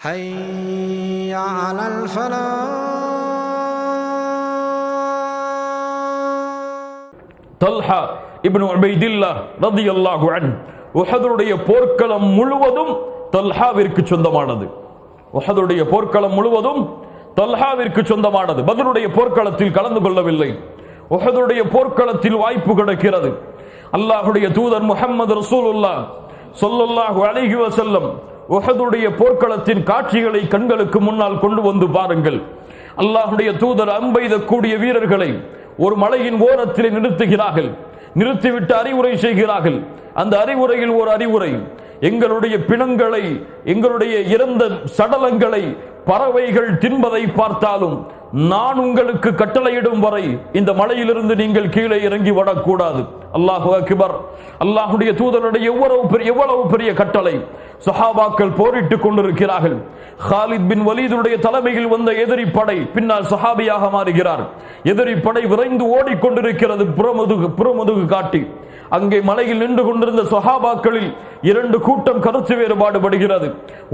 حي على الفلاح Talha இப்னு உபைதில்லா ரதியல்லாஹு an உஹதுடைய போர்க்களம் முழுவதும் தல்ஹாவிற்கு சொந்தமானது உஹதுடைய போர்க்களம் முழுவதும் தல்ஹாவிற்கு சொந்தமானது பதிலுடைய போர்க்களத்தில் கலந்து கொள்ளவில்லை உஹதுடைய போர்க்களத்தில் வாய்ப்பு கிடைக்கிறது அல்லாஹுடைய தூதர் முஹம்மது ரசூலுல்லா சொல்லல்லாஹு அலைஹி வஸல்லம் உஹதுடைய போர்க்களத்தின் காட்சிகளை கண்களுக்கு முன்னால் கொண்டு வந்து பாருங்கள். அல்லாஹுடைய தூதர் அம்பெய்தக்கூடிய வீரர்களை ஒரு மலையின் ஓரத்தில் நிறுத்துகிறார்கள். நிறுத்திவிட்டு அறிவுரை செய்கிறார்கள். அந்த அறிவுரையில் ஒரு அறிவுரை எங்களுடைய பிணங்களை எங்களுடைய இறந்த சடலங்களை பறவைகள் தின்பதை பார்த்தாலும் நான் உங்களுக்கு கட்டளையிடும் வரை இந்த மலையிலிருந்து நீங்கள் கீழே இறங்கி வரக்கூடாது. அல்லாஹு அக்பர். அல்லாஹுடைய தூதருடைய எவ்வளவு பெரிய எவ்வளவு பெரிய கட்டளை. சஹாபாக்கள் போரிட்டுக் கொண்டிருக்கிறார்கள். ஹாலித் பின் வலீதுடைய தலைமையில் வந்த எதிரி படை பின்னால் சஹாபியாக மாறுகிறார். எதிரி படை விரைந்து ஓடிக்கொண்டிருக்கிறது. புறமுதுகு புறமுதுகு காட்டி. அங்கே மலையில் நின்று கொண்டிருந்த சஹாபாக்களில் இரண்டு கூட்டம் கருத்து வேறுபாடு படுகிறது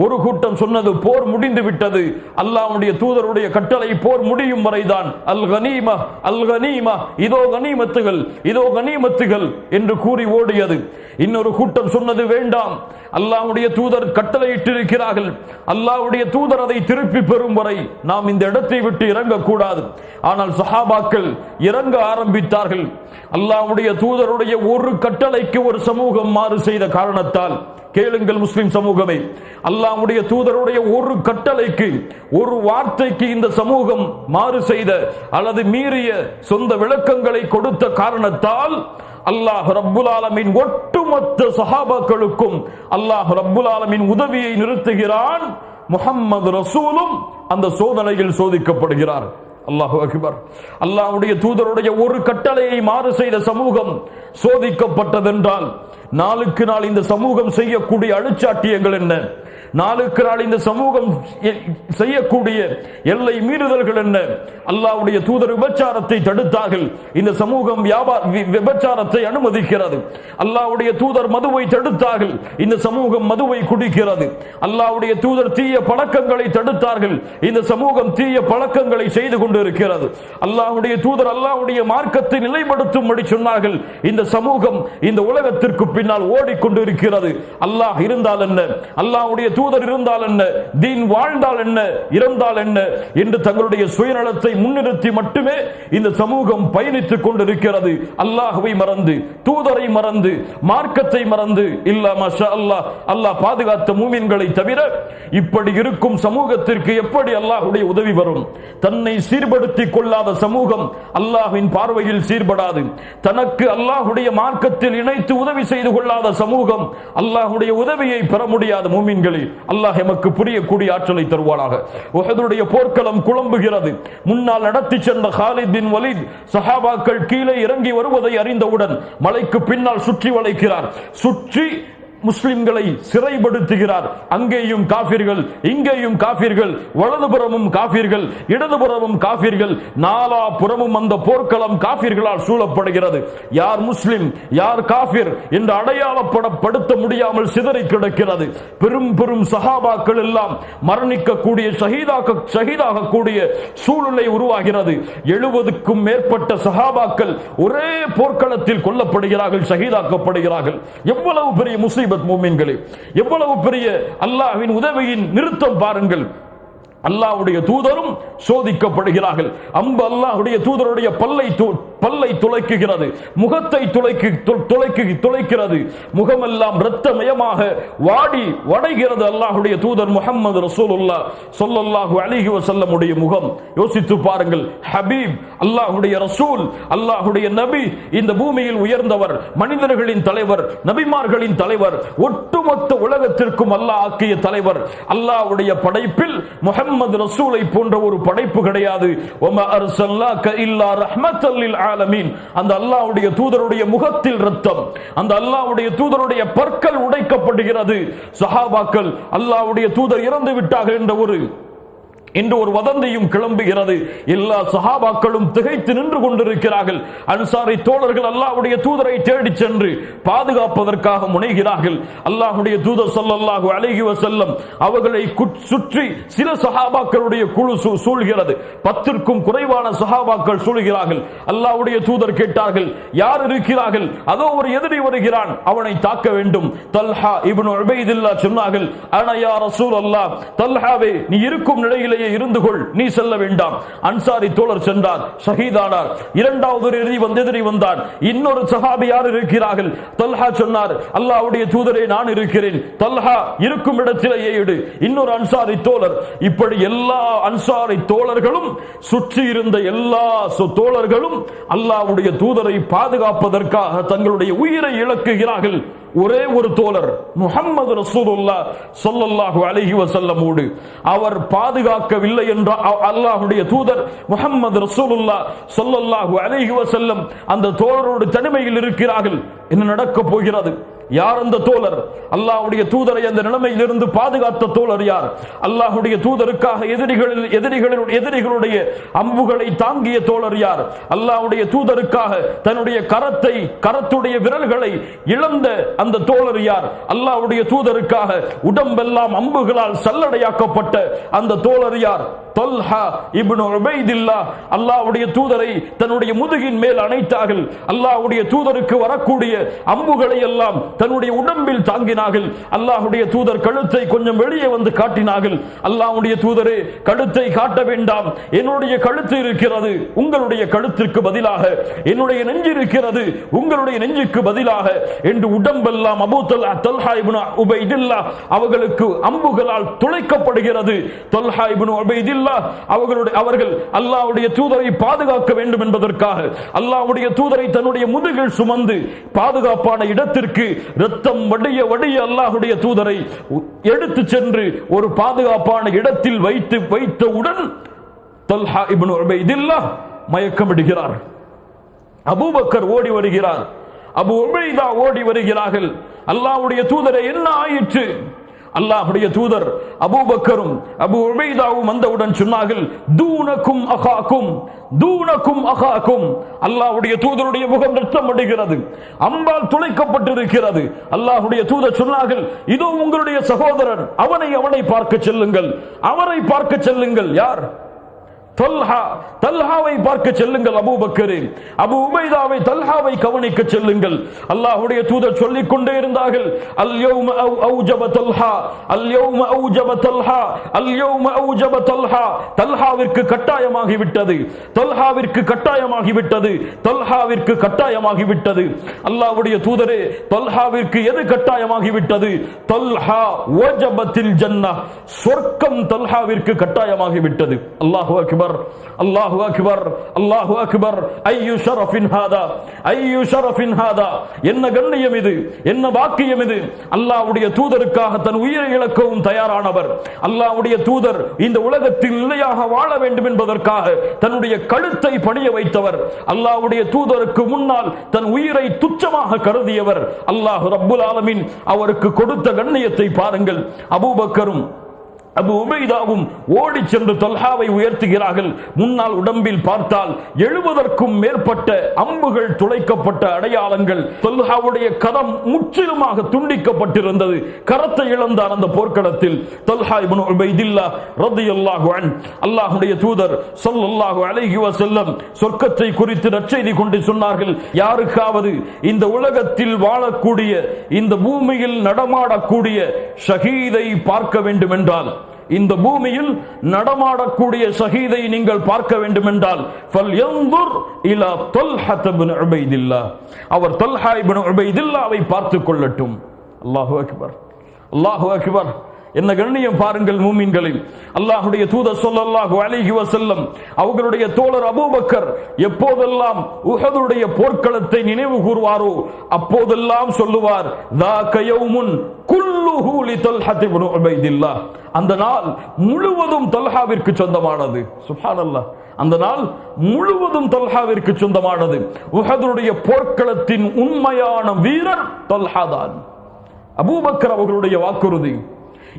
ஒரு கூட்டம் சொன்னது போர் முடிந்து விட்டது. அல்லாவுடைய தூதருடைய கட்டளை போர் முடியும் வரைதான். அல் கனீமா அல் கனீமா. இதோ கனிமத்துகள் இதோ கனிமத்துகள் என்று கூறி ஓடியது. இன்னொரு கூட்டம் சொன்னது வேண்டாம். அல்லாவுடைய தூதர் கட்டளையிட்டிருக்கிறார்கள். அல்லாவுடைய தூதர் அதை திருப்பி பெறும் வரை நாம் இந்த இடத்தை விட்டு இறங்கக்கூடாது. ஆனால் சஹாபாக்கள் இறங்க ஆரம்பித்தார்கள். அல்லாவுடைய தூதருடைய ஒரு ஒரு கட்டளைக்கு ஒரு சமூகம் மாறு செய்த காரணத்தால் கேளுங்கள் முஸ்லிம் சமூகமே அல்லாவுடைய தூதருடைய ஒரு கட்டளைக்கு ஒரு வார்த்தைக்கு இந்த சமூகம் மாறு செய்த அல்லது மீறிய சொந்த விளக்கங்களை கொடுத்த காரணத்தால் அல்லாஹ் ரப்புல் ஆலமின் ஒட்டுமொத்த சஹாபாக்களுக்கும் அல்லாஹ் ரப்புல் ஆலமின் உதவியை நிறுத்துகிறான். முகம்மது ரசூலும் அந்த சோதனையில் சோதிக்கப்படுகிறார். அல்லாஹு அக்பர். அல்லாஹ்வுடைய தூதருடைய ஒரு கட்டளையை மாறு செய்த சமூகம் சோதிக்கப்பட்டதென்றால் நாளுக்கு நாள் இந்த சமூகம் செய்யக்கூடிய அழுச்சாட்டியங்கள் என்ன? நாளுக்கு நாள் இந்த சமூகம் செய்யக்கூடிய எல்லை மீறுதல்கள் என்ன? அல்லாவுடைய தூதர் விபச்சாரத்தை தடுத்தார்கள். இந்த சமூகம் வியாபார விபச்சாரத்தை அனுமதிக்கிறது. அல்லாவுடைய தூதர் மதுவை தடுத்தார்கள். இந்த சமூகம் மதுவை குடிக்கிறது. அல்லாவுடைய தூதர் தீய பழக்கங்களை தடுத்தார்கள். இந்த சமூகம் தீய பழக்கங்களை செய்து கொண்டிருக்கிறது. அல்லாவுடைய தூதர் அல்லாவுடைய மார்க்கத்தை நிலைப்படுத்தும்படி சொன்னார்கள். இந்த சமூகம் இந்த உலகத்திற்கு பின் பின்னால் ஓடிக்கொண்டிருக்கிறது. அல்லாஹ் இருந்தால் என்ன? அல்லாஹ்வுடைய தூதர் இருந்தால் என்ன? தீன் வாழ்ந்தால் என்ன? இறந்தால் என்ன? என்று தங்களுடைய சுயநலத்தை முன்னிறுத்தி மட்டுமே இந்த சமூகம் பயணித்துக் கொண்டிருக்கிறது. அல்லாஹுவை மறந்து தூதரை மறந்து மார்க்கத்தை மறந்து இல்ல மஷா அல்லாஹ் அல்லாஹ் பாதுகாத்த மூமின்களை தவிர இப்படி இருக்கும் சமூகத்திற்கு எப்படி அல்லாஹுடைய உதவி வரும்? தன்னை சீர்படுத்திக் கொள்ளாத சமூகம் அல்லாஹ்வின் பார்வையில் சீர்படாது. தனக்கு அல்லாஹுடைய மார்க்கத்தில் இணைத்து உதவி செய்து கொள்ளாத சமூகம் அல்லாஹுடைய உதவியை பெற முடியாத மூமின்களில் அல்லாஹ் எமக்கு புரியக்கூடிய ஆற்றலை தருவானாக. உஹதுடைய போர்க்களம் குழம்புகிறது. முன்னால் நடத்தி சென்ற ஹாலித் பின் சஹாபாக்கள் கீழே இறங்கி வருவதை அறிந்தவுடன் மலைக்கு பின்னால் சுற்றி வளைக்கிறார். சுற்றி முஸ்லிம்களை சிறைப்படுத்துகிறார். அங்கேயும் காபிர்கள் இங்கேயும் காபிர்கள் வலதுபுறமும் காபிர்கள் இடதுபுறமும் காபிர்கள் நாலா புறமும் அந்த போர்க்களம் காபிர்களால் சூழப்படுகிறது. யார் முஸ்லிம் யார் காபிர் என்று அடையாளப்படப்படுத்த முடியாமல் சிதறி கிடக்கிறது. பெரும் பெரும் சகாபாக்கள் எல்லாம் மரணிக்கக்கூடிய ஷகீதா கூடிய சூழ்நிலை உருவாகிறது. எழுபதுக்கும் மேற்பட்ட சகாபாக்கள் ஒரே போர்க்களத்தில் கொல்லப்படுகிறார்கள் சகிதாக்கப்படுகிறார்கள் எவ்வளவு பெரிய முசீபத் மூமின்களே. எவ்வளவு பெரிய அல்லாஹ்வின் உதவியின் நிறுத்தம் பாருங்கள். அல்லாஹ்வுடைய தூதரும் சோதிக்கப்படுகிறார்கள். அம்பு அல்லாஹ்வுடைய தூதருடைய பல்லை பல்லை துளைக்குகிறது. முகத்தை துளைக்கு துளைக்கு துளைக்கிறது. முகமெல்லாம் இரத்தமயமாக வாடி வடைகிறது அல்லாஹ்வுடைய தூதர் முகமது ரசூலுல்லா சொல்லல்லாஹு அலிஹி வசல்லமுடைய முகம். யோசித்து பாருங்கள். ஹபீப் அல்லாஹ்வுடைய ரசூல் அல்லாஹ்வுடைய நபி இந்த பூமியில் உயர்ந்தவர் மனிதர்களின் தலைவர் நபிமார்களின் தலைவர் ஒட்டுமொத்த உலகத்திற்கும் அல்லாஹ் ஆக்கிய தலைவர் அல்லாஹ்வுடைய படைப்பில் முகம்மது ரசூலை போன்ற ஒரு படைப்பு கிடையாது. இல்லா அந்த அல்லாவுடைய தூதருடைய முகத்தில் ரத்தம் அந்த அல்லாவுடைய தூதருடைய பற்கள் உடைக்கப்படுகிறது. சஹாபாக்கள் அல்லாவுடைய தூதர் இறந்து விட்டார்கள் என்ற ஒரு இன்று ஒரு வதந்தியும் கிளம்புகிறது. எல்லா சஹாபாக்களும் திகைத்து நின்று கொண்டிருக்கிறார்கள். அன்சாரி தோழர்கள் அல்லாஹுடைய தூதரை தேடி சென்று பாதுகாப்பதற்காக முனைகிறார்கள். அல்லாஹுடைய தூதர் சொல்லல்லாஹு அழகிவ வஸல்லம் அவர்களை சுற்றி சில சஹாபாக்களுடைய குழு சூழ்கிறது. பத்திற்கும் குறைவான சஹாபாக்கள் சூழ்கிறார்கள். அல்லாஹ்வுடைய தூதர் கேட்டார்கள் யார் இருக்கிறார்கள்? அதோ ஒரு எதிரி வருகிறான். அவனை தாக்க வேண்டும். தல்ஹா இப்னு உபைதில்லா சொன்னார்கள் அன யா ரசூலல்லாஹ் தல்ஹாவே நீ இருக்கும் நிலையிலேயே இருந்து கொள். நீ செல்ல வேண்டாம். அன்சாரி தோழர் சென்றார். ஷஹீதானார். இரண்டாவது ஒரு எதிரி வந்து எதிரி வந்தான். இன்னொரு சஹாபி யார் இருக்கிறார்கள்? தல்ஹா சொன்னார். அல்லாவுடைய தூதரே நான் இருக்கிறேன். தல்ஹா இருக்கும் இடத்திலேயே இடு. இன்னொரு அன்சாரி தோழர். இப்படி எல்லா அன்சாரி தோழர்களும் சுற்றி இருந்த எல்லா தோழர்களும் அல்லாவுடைய தூதரை பாதுகாப்பதற்காக தங்களுடைய உயிரை இழக்குகிறார்கள். ஒரே ஒரு தோழர் முகம்மது ரசூலுல்லா சொல்லல்லாஹு அலஹி வசல்லமோடு அவர் பாதுகாக்கவில்லை என்ற அ- தூதர் முகம்மது ரசூலுல்லா சொல்லல்லாஹு அலஹி வசல்லம் அந்த தோழரோடு தனிமையில் இருக்கிறார்கள். என்ன நடக்க போகிறது? யார் அந்த தோழர்? அல்லாஹுடைய தூதரை அந்த நிலைமையில் இருந்து பாதுகாத்த தோழர் யார்? அல்லாஹுடைய தூதருக்காக எதிரிகளில் எதிரிகளில் எதிரிகளுடைய அம்புகளை தாங்கிய தோழர் யார்? அல்லாஹ்வுடைய தூதருக்காக தன்னுடைய கரத்தை கரத்துடைய விரல்களை இழந்த அந்த தோழர் யார்? அல்லாஹுடைய தூதருக்காக உடம்பெல்லாம் அம்புகளால் சல்லடையாக்கப்பட்ட அந்த தோழர் யார்? தொல்ஹா இப்னு உபைதில்லா. அல்லாஹ்வுடைய தூதரை தன்னுடைய முதுகின் மேல் அணைத்தார்கள். அல்லாஹ்வுடைய தூதருக்கு வரக்கூடிய அம்புகளை எல்லாம் தன்னுடைய உடம்பில் தாங்கினார்கள். அல்லாஹுடைய தூதர் கழுத்தை கொஞ்சம் வெளியே வந்து காட்டினார்கள். அல்லாஹுடைய தூதரே கழுத்தை காட்ட வேண்டாம். என்னுடைய கழுத்து இருக்கிறது உங்களுடைய கழுத்திற்கு பதிலாக. என்னுடைய நெஞ்சு இருக்கிறது உங்களுடைய நெஞ்சுக்கு பதிலாக. என்று உடம்பெல்லாம் அபூ தல்ஹா இப்னு உபைதில்லா அவர்களுக்கு அம்புகளால் துளைக்கப்படுகிறது. தொல்ஹா இப்னு உபைதில்லா அவர்களுடைய அவர்கள் அல்லாஹ்வுடைய தூதரை பாதுகாக்க வேண்டும் என்பதற்காக. அல்லாஹ்வுடைய தூதரை தன்னுடைய முதுகில் சுமந்து பாதுகாப்பான இடத்திற்கு ரத்தம் வடிய வடிய அல்லாஹுடைய தூதரை எடுத்து சென்று ஒரு பாதுகாப்பான இடத்தில் வைத்து வைத்தவுடன் தல்ஹா இப்னு உபைதில்லா மயக்கமிடுகிறார். அபூபக்கர் ஓடி வருகிறார். அபு உபைதா ஓடி வருகிறார்கள். அல்லாவுடைய தூதரை என்ன ஆயிற்று? அல்லாஹுடைய தூதர் அபூபக்கரும் அபு உபைதாவும் வந்தவுடன் சொன்னார்கள் தூனக்கும் அகாக்கும் தூனக்கும் அகாக்கும். அல்லாஹுடைய தூதருடைய முகம் ரத்தம் அடைகிறது அம்பால் துளைக்கப்பட்டிருக்கிறது. அல்லாஹுடைய தூதர் சொன்னார்கள் இதோ உங்களுடைய சகோதரன் அவனை அவனை பார்க்க செல்லுங்கள் அவரை பார்க்க செல்லுங்கள். யார்? தல்ஹா தல்ஹாவை பார்க்க செல்லுங்கள் அபூபக்கரே அபு உபைதாவை தல்ஹாவை கவனிக்க செல்லுங்கள். அல்லாஹுடைய தூதர் சொல்லிக் கொண்டே இருந்தார்கள். அல்யௌம அவு அவுஜப தல்ஹா அல்யௌம அவுஜப தல்ஹா அல்யௌம அவுஜப தல்ஹா. தல்ஹாவிற்கு கட்டாயமாகி விட்டது தல்ஹாவிற்கு கட்டாயமாகி விட்டது தல்ஹாவிற்கு கட்டாயமாகி விட்டது அல்லாஹ்வுடைய தூதரே தல்ஹாவிற்கு எது கட்டாயமாகி விட்டது தல்ஹா வஜபத்தில் ஜன்னா சொர்க்கம் தல்ஹாவிற்கு கட்டாயமாகி விட்டது அல்லாஹு அக்பர். அக்பர். அல்லாஹு அக்பர். அல்லாஹு அக்பர். ஐயு ஷரஃபின் ஹாதா. ஐயு ஷரஃபின் ஹாதா. என்ன கண்ணியம் இது? என்ன பாக்கியம் இது? அல்லாஹ்வுடைய தூதருக்காக தன் உயிரை இழக்கவும் தயாரானவர். அல்லாஹ்வுடைய தூதர் இந்த உலகத்தில் நிலையாக வாழ வேண்டும் என்பதற்காக தன்னுடைய கழுத்தை பணிய வைத்தவர். அல்லாஹ்வுடைய தூதருக்கு முன்னால் தன் உயிரை துச்சமாக கருதியவர். அல்லாஹ் ரப்புல் ஆலமின் அவருக்கு கொடுத்த கண்ணியத்தை பாருங்கள். அபூபக்கரும் அபு உபைதாவும் ஓடி சென்று தொல்ஹாவை உயர்த்துகிறார்கள். முன்னால் உடம்பில் பார்த்தால் எழுபதற்கும் மேற்பட்ட அம்புகள் துளைக்கப்பட்ட அடையாளங்கள். தொல்ஹாவுடைய கரம் முற்றிலுமாக துண்டிக்கப்பட்டிருந்தது. கரத்தை இழந்தார் அந்த போர்க்களத்தில். தொல்ஹா இப்னு உபைதில்லா ரலியல்லாஹு அன். அல்லாஹுடைய தூதர் ஸல்லல்லாஹு அலைஹி வசல்லம் சொர்க்கத்தை குறித்து நற்செய்தி கொண்டு சொன்னார்கள். யாருக்காவது இந்த உலகத்தில் வாழக்கூடிய இந்த பூமியில் நடமாடக்கூடிய ஷஹீதை பார்க்க வேண்டும் என்றால் இந்த பூமியில் நடமாடக்கூடிய சகிதை நீங்கள் பார்க்க வேண்டும் என்றால் ஃபல்யன்துர் இலா தொல்ஹத் உபைதில்லா. அவர் தொல்ஹா இப்னு உபைதில்லாவை பார்த்து கொள்ளட்டும். அல்லாஹு அக்பர். அல்லாஹு அக்பர். என்ன கண்ணியம் பாருங்கள் மூமின்களில். அல்லாஹுடைய தூத சொல்லல்லாஹு அலிஹி வசல்லம் அவர்களுடைய தோழர் அபூபக்கர் எப்போதெல்லாம் உஹதுடைய போர்க்களத்தை நினைவு கூறுவாரோ அப்போதெல்லாம் சொல்லுவார் அந்த நாள் முழுவதும் தல்ஹாவிற்கு சொந்தமானது. சுஹானல்லா. அந்த நாள் முழுவதும் தல்ஹாவிற்கு சொந்தமானது. உஹதுடைய போர்க்களத்தின் உண்மையான வீரர் தொல்ஹாதான். அபூபக்கர் அவர்களுடைய வாக்குறுதி.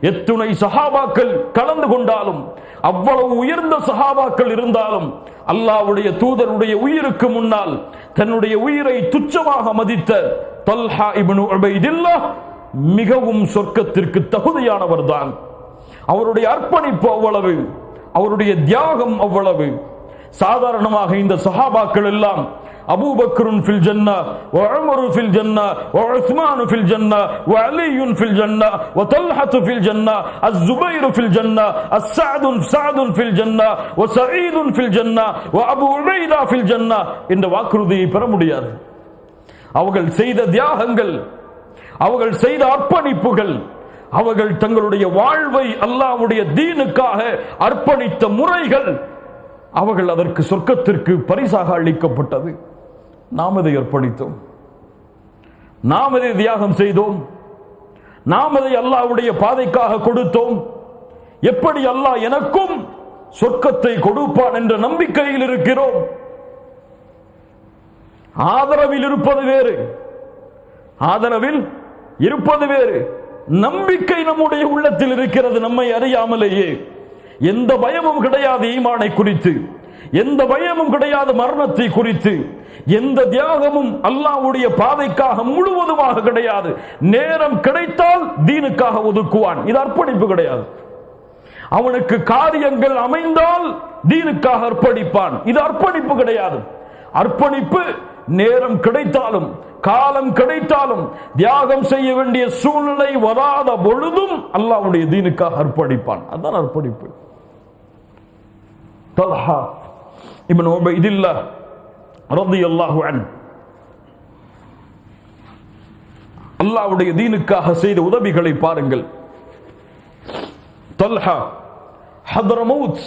எத்துணை சஹாபாக்கள் கலந்து கொண்டாலும் அவ்வளவு உயர்ந்த சஹாபாக்கள் இருந்தாலும் அல்லாஹ்வுடைய தூதருடைய உயிருக்கு முன்னால் தன்னுடைய உயிரை துச்சமாக மதித்த தல்ஹா இப்னு உபைதில்லா மிகவும் சொர்க்கத்திற்கு தகுதியானவர்தான். அவருடைய அர்ப்பணிப்பு அவ்வளவு அவருடைய தியாகம் அவ்வளவு. சாதாரணமாக இந்த சஹாபாக்கள் எல்லாம் அபூபக்ருன் ஃபில் ஜன்னா வ உமரு ஃபில் ஜன்னா வ உஸ்மானு ஃபில் ஜன்னா வ ஃபில் ஜன்னா வ தல்ஹத்து ஃபில் ஜன்னா அஸ்ஸுபைரு ஃபில் ஜன்னா அஸ்ஸஅதுன் சாதுன் ஃபில் ஜன்னா வ சஈதுன் ஃபில் ஜன்னா வ அபு உபைதா ஃபில் ஜன்னா என்ற வாக்குறுதியை பெற முடியாது. அவர்கள் செய்த தியாகங்கள் அவர்கள் செய்த அர்ப்பணிப்புகள் அவர்கள் தங்களுடைய வாழ்வை அல்லாவுடைய தீனுக்காக அர்ப்பணித்த முறைகள் அவர்கள் அதற்கு சொர்க்கத்திற்கு பரிசாக அளிக்கப்பட்டது. நாம் அதை அர்ப்பணித்தோம். நாம் அதை தியாகம் செய்தோம். நாம் அதை அல்லாவுடைய பாதைக்காக கொடுத்தோம். எப்படி அல்லாஹ் எனக்கும் சொர்க்கத்தை கொடுப்பான் என்ற நம்பிக்கையில் இருக்கிறோம். ஆதரவில் இருப்பது வேறு. ஆதரவில் இருப்பது வேறு. நம்பிக்கை நம்முடைய உள்ளத்தில் இருக்கிறது நம்மை அறியாமலேயே. எந்த பயமும் கிடையாது ஈமானை குறித்து. எந்த பயமும் கிடையாது மரணத்தை குறித்து. எந்த தியாகமும் அல்லாவுடைய பாதைக்காக முழுவதுமாக கிடையாது. நேரம் கிடைத்தால் தீனுக்காக ஒதுக்குவான். இது அர்ப்பணிப்பு கிடையாது. அவனுக்கு காரியங்கள் அமைந்தால் தீனுக்காக அர்ப்பணிப்பான். இது அர்ப்பணிப்பு கிடையாது. அர்ப்பணிப்பு நேரம் கிடைத்தாலும் காலம் கிடைத்தாலும் தியாகம் செய்ய வேண்டிய சூழ்நிலை வராத பொழுதும் அல்லாவுடைய தீனுக்காக அர்ப்பணிப்பான். அதான் அர்ப்பணிப்பு. தல்ஹா. இப்னு உபைதில்லா அல்லாஹு அன். அல்லாவுடைய தீனுக்காக செய்த உதவிகளை பாருங்கள். தல்ஹா ஹத்ரமௌத்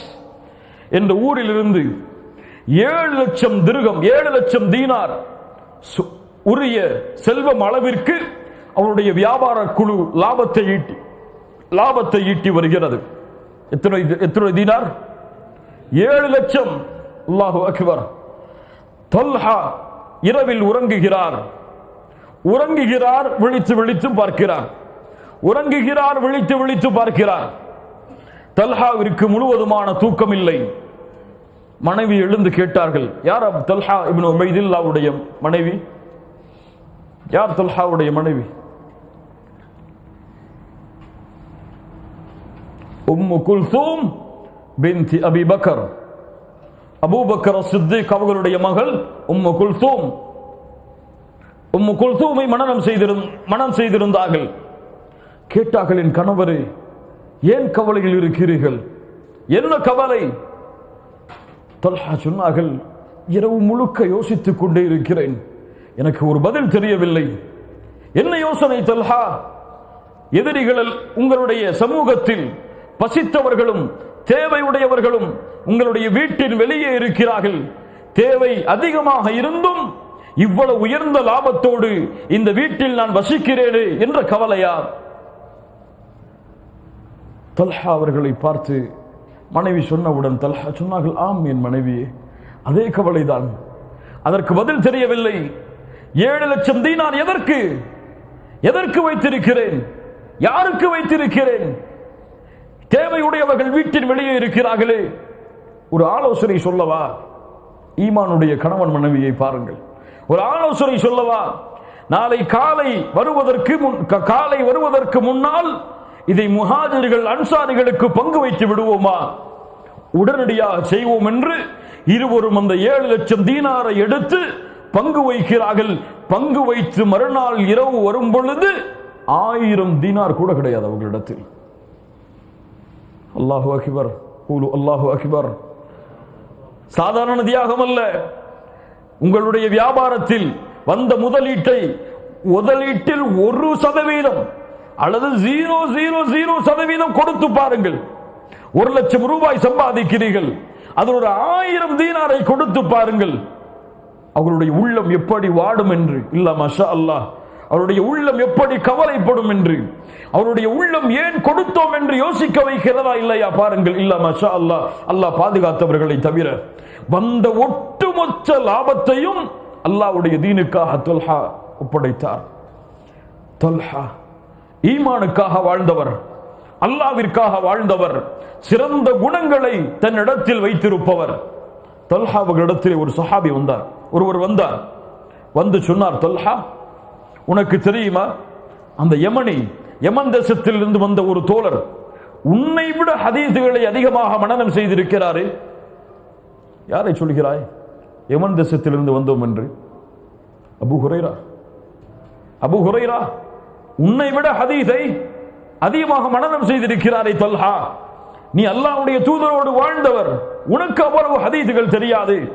என்ற ஊரிலிருந்து ஏழு லட்சம் திருகம் ஏழு லட்சம் தீனார் சு- உரிய செல்வம் அளவிற்கு அவருடைய வியாபார குழு லாபத்தை ஈட்டி லாபத்தை ஈட்டி வருகிறது. எத்தனை எத்தனை தீனார்? ஏழு லட்சம் அல்லாஹு அக்பர் தொல்ஹா இரவில் உறங்குகிறார். உறங்குகிறார் விழித்து விழித்து பார்க்கிறார். உறங்குகிறார் விழித்து விழித்து பார்க்கிறார். தல்ஹாவிற்கு முழுவதுமான தூக்கம் இல்லை மனைவி எழுந்து கேட்டார்கள் யார் தல்ஹா இப்னு உமைதில்லாவுடைய மனைவி? யார் தல்ஹாவுடைய மனைவி? Umm Kulthum bint Abi Bakr. Abu Bakr Siddiq அவர்களுடைய மகள் உம்மு குல்தூம். உம்மு குல்தூமை மனனம் செய்திருந் மனம் செய்திருந்தார்கள். கேட்டார்கள் என் கணவரே ஏன் கவலையில் இருக்கிறீர்கள்? என்ன கவலை? தல்ஹா சொன்னார்கள் இரவு முழுக்க யோசித்துக் கொண்டே இருக்கிறேன். எனக்கு ஒரு பதில் தெரியவில்லை. என்ன யோசனை தல்ஹா? எதிரிகள் உங்களுடைய சமூகத்தில் பசித்தவர்களும் தேவையுடையவர்களும் உங்களுடைய வீட்டின் வெளியே இருக்கிறார்கள். தேவை அதிகமாக இருந்தும் இவ்வளவு உயர்ந்த லாபத்தோடு இந்த வீட்டில் நான் வசிக்கிறேனே என்ற கவலையா? தல்ஹா அவர்களை பார்த்து மனைவி சொன்னவுடன் தல்ஹா சொன்னார்கள் ஆம் என் மனைவியே அதே கவலைதான். அதற்கு பதில் தெரியவில்லை. ஏழு லட்சம் தீனார் எதற்கு? எதற்கு வைத்திருக்கிறேன்? யாருக்கு வைத்திருக்கிறேன்? தேவையுடையவர்கள் வீட்டின் வெளியே இருக்கிறார்களே. ஒரு ஆலோசனை சொல்லவா? ஈமானுடைய கணவன் மனைவியை பாருங்கள். ஒரு ஆலோசனை சொல்லவா? நாளை காலை வருவதற்கு முன் க- காலை வருவதற்கு முன்னால் இதை முஹாஜிர்கள் அன்சாரிகளுக்கு பங்கு வைத்து விடுவோமா? உடனடியாக செய்வோம் என்று இருவரும் அந்த ஏழு லட்சம் தீனாரை எடுத்து பங்கு வைக்கிறார்கள். பங்கு வைத்து மறுநாள் இரவு வரும் பொழுது ஆயிரம் தீனார் கூட கிடையாது அவர்களிடத்தில். அல்லாஹு அக்பர் கூலு அல்லாஹு அக்பர் சாதாரண தியாகம் அல்ல உங்களுடைய வியாபாரத்தில் வந்த முதலீட்டை முதலீட்டில் ஒரு சதவீதம் அல்லது ஜீரோ ஜீரோ ஜீரோ சதவீதம் கொடுத்து பாருங்கள். ஒரு லட்சம் ரூபாய் சம்பாதிக்கிறீர்கள். அதில் ஒரு ஆயிரம் தீனாரை கொடுத்து பாருங்கள். அவருடைய உள்ளம் எப்படி வாடும் என்று. இல்ல மஷா அல்லாஹ். அவருடைய உள்ளம் எப்படி கவலைப்படும் என்று. அவருடைய உள்ளம் ஏன் கொடுத்தோம் என்று யோசிக்க வைக்கிறதா இல்லையா பாருங்கள். இல்ல மஷா அல்லாஹ் அல்லாஹ் பாதுகாத்தவர்களை தவிர வந்த ஒட்டுமொத்த லாபத்தையும் அல்லாவுடைய தீனுக்காக தொல்ஹா ஒப்படைத்தார். தொல்ஹா ஈமானுக்காக வாழ்ந்தவர் அல்லாவிற்காக வாழ்ந்தவர் சிறந்த குணங்களை தன்னிடத்தில் வைத்திருப்பவர். தொல்ஹா அவர்களிடத்தில் ஒரு சஹாபி வந்தார். ஒருவர் வந்தார். வந்து சொன்னார் தொல்ஹா உனக்கு தெரியுமா? அந்த யமனி யமன் தேசத்தில் இருந்து வந்த ஒரு தோழர் உன்னை விட ஹதீதுகளை அதிகமாக மனனம் செய்திருக்கிறாரே. யாரை சொல்கிறாய்? யமன் தேசத்திலிருந்து வந்தோம் என்று. அபு ஹுரைரா. அபு ஹுரைரா உன்னை விட ஹதீஸை அதிகமாக மனநம் செய்திருக்கிறாரே தல்ஹா. நீ அல்லாவுடைய தூதரோடு வாழ்ந்தவர் உனக்கு அவ்வளவு ஹதீதுகள் தெரியாது.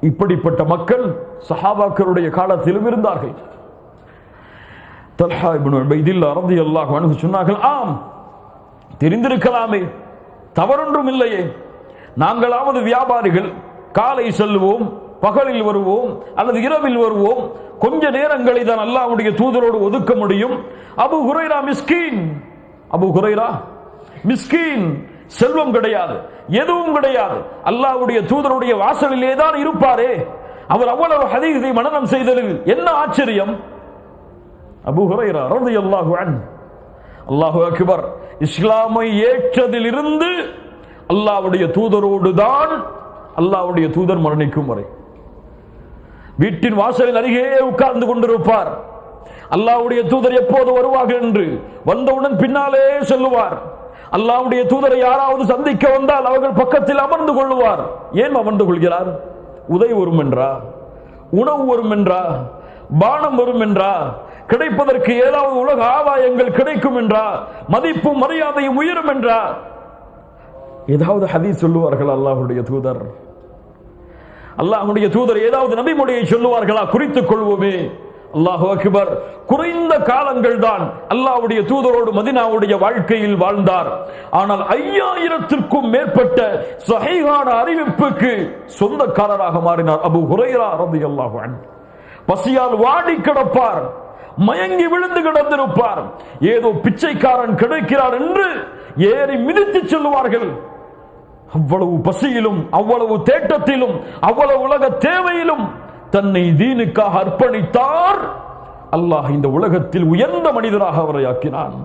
இப்படிப்பட்ட மக்கள் சஹாபாக்களுடைய காலத்திலும் இருந்தார்கள். தல்ஹா இப்னு உபைதில்லா ரலியல்லாஹு அன்ஹு சொன்னார்கள் ஆம் தெரிந்திருக்கலாமே தவறொன்றும் இல்லையே. நாங்களாவது வியாபாரிகள் காலை செல்வோம் பகலில் வருவோம் அல்லது இரவில் வருவோம். கொஞ்ச நேரங்களை தான் அல்லாவுடைய தூதரோடு ஒதுக்க முடியும். அபு ஹுரைரா மிஸ்கீன் அபு ஹுரைரா மிஸ்கீன் செல்வம் கிடையாது எதுவும் கிடையாது. அல்லாவுடைய தூதருடைய வாசலிலே தான் இருப்பாரே. அவர் அவ்வளவு ஹதீஸை மனனம் செய்ததில் என்ன ஆச்சரியம்? அபு ஹுரைரா ரலியல்லாஹு அன்ஹு அல்லாஹு அக்பர் இஸ்லாமை ஏற்றதிலிருந்து அல்லாவுடைய தூதரோடு தான் அல்லாவுடைய தூதர் மரணிக்கும் வரை. வீட்டின் வாசலில் அருகே உட்கார்ந்து கொண்டிருப்பார். அல்லாவுடைய தூதர் எப்போது வருவார் என்று வந்தவுடன் பின்னாலே செல்லுவார். அல்லாவுடைய தூதரை யாராவது சந்திக்க வந்தால் அவர்கள் பக்கத்தில் அமர்ந்து கொள்ளுவார். ஏன் அமர்ந்து கொள்கிறார்? உதவி வரும் என்றா உணவு வரும் என்றா பானம் வரும் என்றா கிடைப்பதற்கு ஏதாவது உலக ஆதாயங்கள் கிடைக்கும் என்றா மதிப்பும் மரியாதையும் உயரும் என்றா ஏதாவது ஹதீஸ் சொல்லுவார்கள் அல்லாஹுடைய தூதர்? அல்லாஹ்வுடைய தூதர் ஏதாவது நபிமொழியை சொல்லுவார்களா? குறித்துக் கொள்வோமே. அல்லாஹு அக்பர் குறைந்த காலங்கள் தான் அல்லாஹ்வுடைய தூதரோடு மதினாவுடைய வாழ்க்கையில் வாழ்ந்தார். ஆனால் ஐயாயிரத்திற்கும் மேற்பட்ட சகைகான அறிவிப்புக்கு சொந்தக்காரராக மாறினார் அபு ஹுரைரா ரலியல்லாஹு அன்ஹு. பசியால் வாடி கிடப்பார். மயங்கி விழுந்து கிடந்திருப்பார். ஏதோ பிச்சைக்காரன் கிடைக்கிறார் என்று ஏறி மிதித்து சொல்லுவார்கள். அவ்வளவு பசியிலும் அவ்வளவு தேட்டத்திலும் அவ்வளவு உலக தேவையிலும் தன்னை தீனுக்காக அர்ப்பணித்தார். அல்லாஹ் இந்த உலகத்தில் உயர்ந்த மனிதராக அவரை ஆக்கினான்.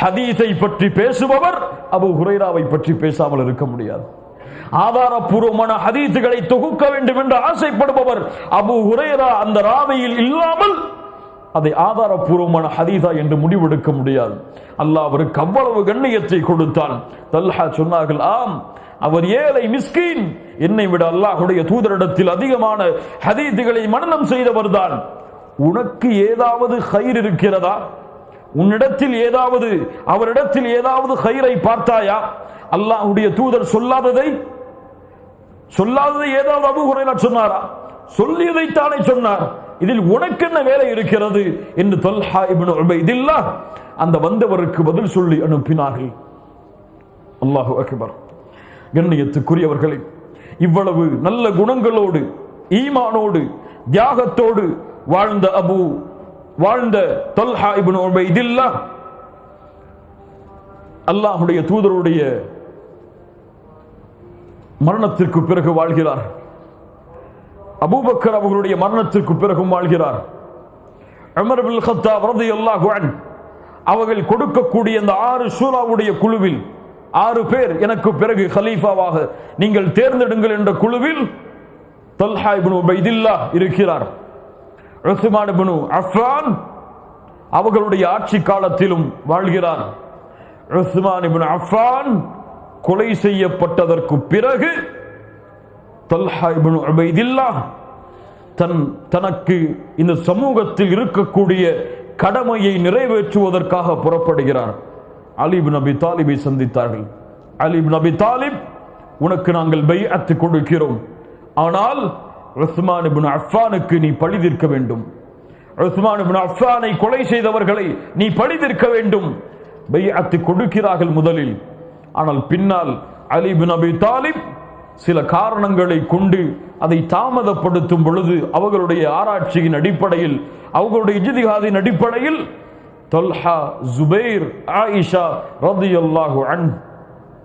ஹதீஸை பற்றி பேசுபவர் அபு ஹுரைராவை பற்றி பேசாமல் இருக்க முடியாது. ஆதாரபூர்வமான ஹதீத்துகளை தொகுக்க வேண்டும் என்று ஆசைப்படுபவர் அபு உரையரா அந்த ராவையில் இல்லாமல் அதை ஆதாரபூர்வமான ஹதீதா என்று முடிவெடுக்க முடியாது. அல்லாஹ் அவருக்கு அவ்வளவு கண்ணியத்தை கொடுத்தான். தல்ஹா சொன்னார்கள் ஆம் அவர் ஏழை மிஸ்கின். என்னை விட அல்லாஹுடைய தூதரிடத்தில் அதிகமான ஹதீதுகளை மன்னனம் செய்தவர் தான். உனக்கு ஏதாவது கயிறு இருக்கிறதா? உன்னிடத்தில் ஏதாவது அவரிடத்தில் ஏதாவது கயிறை பார்த்தாயா? அல்லாஹுடைய தூதர் சொல்லாததை சொல்லாததை ஏதாவது அபு ஹுரைரா சொன்னாரா? சொல்லியதைத்தானே சொன்னார். இதில் உனக்கு என்ன வேலை இருக்கிறது? என்று தொல்ஹா இப்னு உபைதில்லா அந்த வந்தவருக்கு பதில் சொல்லி அனுப்பினார்கள். அல்லாஹு அக்பர். கண்ணியத்துக்குரியவர்களே இவ்வளவு நல்ல குணங்களோடு ஈமானோடு தியாகத்தோடு வாழ்ந்த அபு வாழ்ந்த தொல்ஹா இப்னு உபைதில்லா அல்லாஹுடைய தூதருடைய மரணத்திற்கு பிறகு வாழ்கிறார். அபூபக்கர் அவர்களுடைய மரணத்திற்கு பிறகும் வாழ்கிறார். அமர் பில் கத்தாப் ரலியல்லாஹு அன்ஹு அவர்கள் கொடுக்கக்கூடிய இந்த ஆறு சூராவுடைய குழுவில் ஆறு பேர் எனக்கு பிறகு கலீஃபாவாக நீங்கள் தேர்ந்தெடுங்கள் என்ற குழுவில் தல்ஹா இப்னு உபைதில்லா இருக்கிறார். உஸ்மான் இப்னு அஃபான் அவர்களுடைய ஆட்சி காலத்திலும் வாழ்கிறார். உஸ்மான் இப்னு அஃபான் கொலை செய்யப்பட்டதற்கு பிறகு தல்ஹா இப்னு உபைதில்லா தன் தனக்கு இந்த சமூகத்தில் இருக்கக்கூடிய கடமையை நிறைவேற்றுவதற்காக புறப்படுகிறார். அலிப் நபி தாலிபை சந்தித்தார்கள். அலிப் நபி தாலிப் உனக்கு நாங்கள் பையத்து கொடுக்கிறோம். ஆனால் உஸ்மான் இப்னு அஃபானுக்கு நீ பழிதீர்க்க வேண்டும். உஸ்மான் இப்னு அஃபானை கொலை செய்தவர்களை நீ பழிதீர்க்க வேண்டும். பையத்து கொடுக்கிறார்கள் முதலில். ஆனால் பின்னால் அலி பின் அபி தாலிப் சில காரணங்களை கொண்டு அதை தாமதப்படுத்தும் பொழுது அவர்களுடைய ஆராய்ச்சியின் அடிப்படையில் அவர்களுடைய இஜிதிகாதின் அடிப்படையில் தொல்ஹா ஜுபைர் ஆயிஷா ரதியல்லாஹு அன்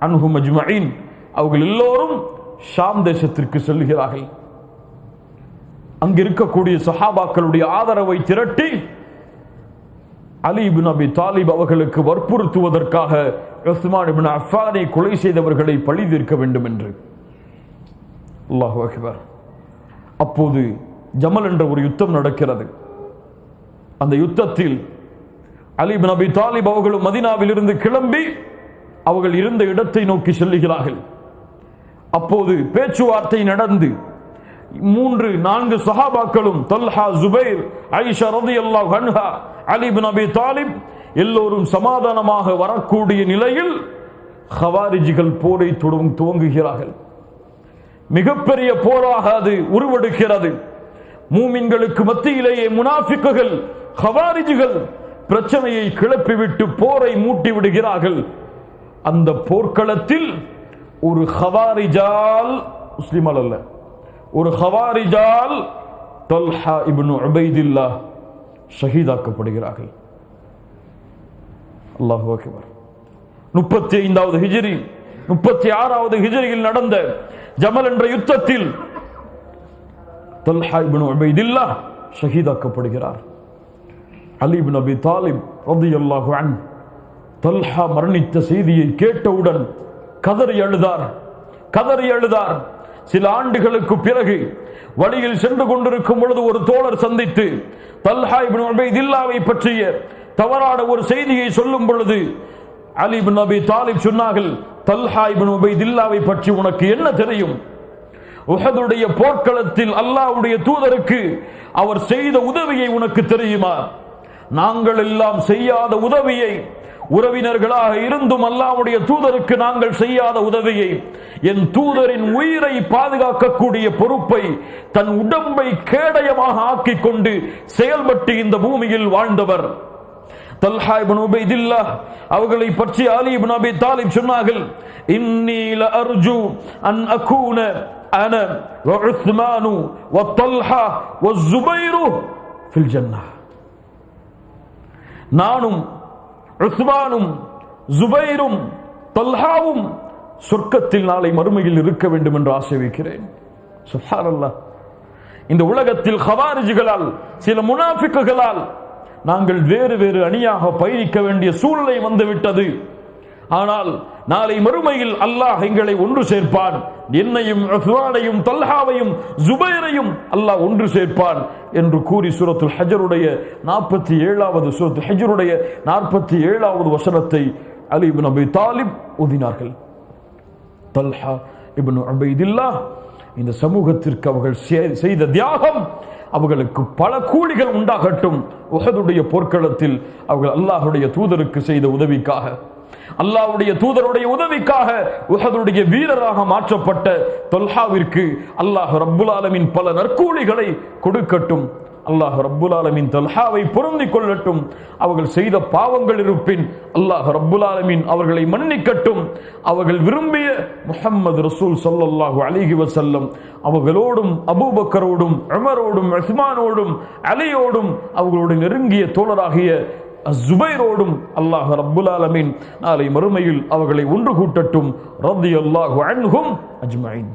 அன்ஹு மஜ்மயின் அவர்கள் எல்லோரும் ஷாம் தேசத்திற்கு செல்கிறார்கள். அங்கு இருக்கக்கூடிய சஹாபாக்களுடைய ஆதரவை திரட்டி அலி நபி அபி தாலிப் அவர்களுக்கு வற்புறுத்துவதற்காக உஸ்மான் இபின் அஃபானை கொலை செய்தவர்களை பழி தீர்க்க வேண்டும் என்று. அல்லாஹு அக்பர். அப்போது ஜமல் என்ற ஒரு யுத்தம் நடக்கிறது. அந்த யுத்தத்தில் அலி நபி அபி தாலிப் அவர்களும் மதினாவில் இருந்து கிளம்பி அவர்கள் இருந்த இடத்தை நோக்கி செல்லுகிறார்கள். அப்போது பேச்சுவார்த்தை நடந்து மூன்று நான்கு சஹாபாக்களும் தல்ஹா ஜுபைர் ஐஷா ரலியல்லாஹு ஹன்ஹா அலி பின் அபி தாலிப் எல்லோரும் சமாதானமாக வரக்கூடிய நிலையில் ஹவாரிஜிகள் போரை துவங்குகிறார்கள். மிகப்பெரிய போராக அது உருவெடுக்கிறது. மூமின்களுக்கு மத்தியிலேயே முனாஃபிக்குகள் ஹவாரிஜிகள் பிரச்சனையை கிளப்பிவிட்டு போரை மூட்டி விடுகிறார்கள். அந்த போர்க்களத்தில் ஒரு ஹவாரிஜால் முஸ்லிமல் அல்ல. ஒரு ஹவாரிஜால் தல்ஹா இப்னு உபைதில்லா ஷஹீதாக்கப்படுகிறார்கள். அல்லாஹு அக்பர். முப்பத்தி ஐந்தாவது ஹிஜிரி முப்பத்தி ஆறாவது ஹிஜிரியில் நடந்த ஜமல் என்ற யுத்தத்தில் தல்ஹா இப்னு உபைதில்லா ஷஹீதாக்கப்படுகிறார். அலிபின் அபி தாலிப் ரலியல்லாஹு அன் தல்ஹா மரணித்த செய்தியை கேட்டவுடன் கதறி எழுதார் கதறி எழுதார். சில ஆண்டுகளுக்கு பிறகு வழியில் சென்று கொண்டிருக்கும் பொழுது ஒரு தோழர் சந்தித்து தல்ஹா இப்னு பற்றிய தவறான ஒரு செய்தியை சொல்லும் பொழுது அலிபின் நபி தாலிப் சொன்னார்கள் தல்ஹாய் இப்னு உபைதில்லாவை பற்றி உனக்கு என்ன தெரியும்? உஹதுடைய போர்க்களத்தில் அல்லாஹ்வுடைய தூதருக்கு அவர் செய்த உதவியை உனக்கு தெரியுமா? நாங்கள் எல்லாம் செய்யாத உதவியை உறவினர்களாக இருந்தும் அல்லாவுடைய தூதருக்கு நாங்கள் செய்யாத உதவியை என் தூதரின் உயிரை பாதுகாக்கக்கூடிய பொறுப்பை தன் உடம்பை கேடயமாக ஆக்கிக் கொண்டு செயல்பட்டு இந்த பூமியில் வாழ்ந்தவர். தல்ஹா இப்னு உபைதில்லா அவர்களை பற்றி அலி இப்னு அபி தாலிப் சொன்னார்கள் இன்னி அர்ஜு அன் அகூன அன உஸ்மானு வ தல்ஹா வ ஜுபைரு ஃபில் ஜன்னா நானும் உஸ்மானும் ஜுபைரும் தல்ஹாவும் சொர்க்கத்தில் நாளை மறுமையில் இருக்க வேண்டும் என்று ஆசை வைக்கிறேன். சுப்ஹானல்லாஹ் இந்த உலகத்தில் ஹவாரிஜிகளால் சில முனாஃபிக்குகளால் நாங்கள் வேறு வேறு அணியாக பயணிக்க வேண்டிய சூழ்நிலை வந்துவிட்டது. ஆனால் நாளை மறுமையில் அல்லாஹ் எங்களை ஒன்று சேர்ப்பான். என்னையும் உஸ்மானையும் தல்ஹாவையும் ஜுபைரையும் அல்லாஹ் ஒன்று சேர்ப்பான் என்று கூறி சூரத்துல் ஹஜருடைய நாற்பத்தி ஏழாவது சூரத்து ஹஜருடைய நாற்பத்தி ஏழாவது வசனத்தை அலி இபின் அபி தாலிப் ஓதினார்கள். தல்ஹா இபின் அபைதில்லா இந்த சமூகத்திற்கு அவர்கள் செய்த தியாகம் அவர்களுக்கு பல கூலிகள் உண்டாகட்டும். உகதுடைய போர்க்களத்தில் அவர்கள் அல்லாஹுடைய தூதருக்கு செய்த உதவிக்காக. அல்லாவுடைய தூதருடைய உதவிக்காக உஹதுடைய வீரராக மாற்றப்பட்ட தொல்ஹாவிற்கு அல்லாஹ் ரப்புல் ஆலமின் பல நற்கூலிகளை கொடுக்கட்டும். அல்லாஹ் ரப்புல் ஆலமின் தல்ஹாவை பொருந்திக் கொள்ளட்டும் அவர்கள் செய்த பாவங்கள் இருப்பின் அல்லாஹ் ரப்புல் ஆலமின் அவர்களை மன்னிக்கட்டும். அவர்கள் விரும்பிய முஹம்மது ரசூல் சொல்லல்லாஹு அலிஹி வசல்லம் அவர்களோடும் அபூபக்கரோடும் அமரோடும் ரஹ்மானோடும் அலியோடும் அவர்களுடைய நெருங்கிய தோழராகிய அசுபைரோடும் அல்லாஹ் ரப்புல் ஆலமின் நாளை மறுமையில் அவர்களை ஒன்று கூட்டட்டும். ரத்தியல்லாஹு அன்ஹும் அஜ்மஈன்